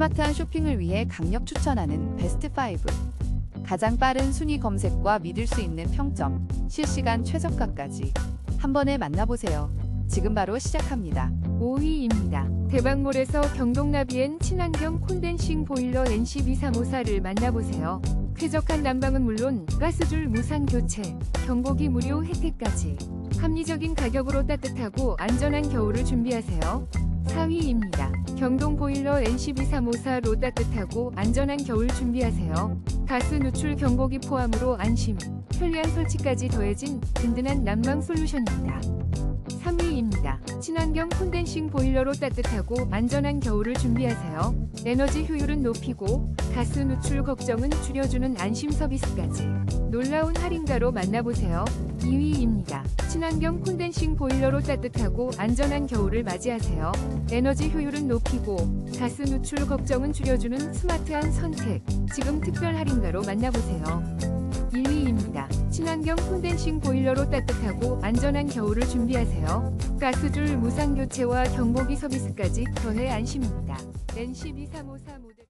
스마트한 쇼핑을 위해 강력 추천하는 베스트 5. 가장 빠른 순위 검색과 믿을 수 있는 평점, 실시간 최저가까지 한 번에 만나보세요. 지금 바로 시작합니다. 5위입니다. 대박몰에서 경동나비엔 친환경 콘덴싱 보일러 NC2354를 만나보세요. 쾌적한 난방은 물론 가스줄 무상 교체, 경보기 무료 혜택까지 합리적인 가격으로 따뜻하고 안전한 겨울을 준비하세요. 4위입니다. 경동 보일러 NC2354로 따뜻하고 안전한 겨울 준비하세요. 가스 누출 경보기 포함으로 안심, 편리한 설치까지 더해진 든든한 난방 솔루션입니다. 3위입니다. 친환경 콘덴싱 보일러로 따뜻하고 안전한 겨울을 준비하세요. 에너지 효율은 높이고 가스 누출 걱정은 줄여주는 안심 서비스까지 놀라운 할인가로 만나보세요. 2위입니다. 친환경 콘덴싱 보일러로 따뜻하고 안전한 겨울을 맞이하세요. 에너지 효율은 높이고 가스 누출 걱정은 줄여주는 스마트한 선택. 지금 특별 할인가로 만나보세요. 1위입니다. 친환경 콘덴싱 보일러로 따뜻하고 안전한 겨울을 준비하세요. 가스줄 무상 교체와 경보기 서비스까지 더해 안심입니다. NC2353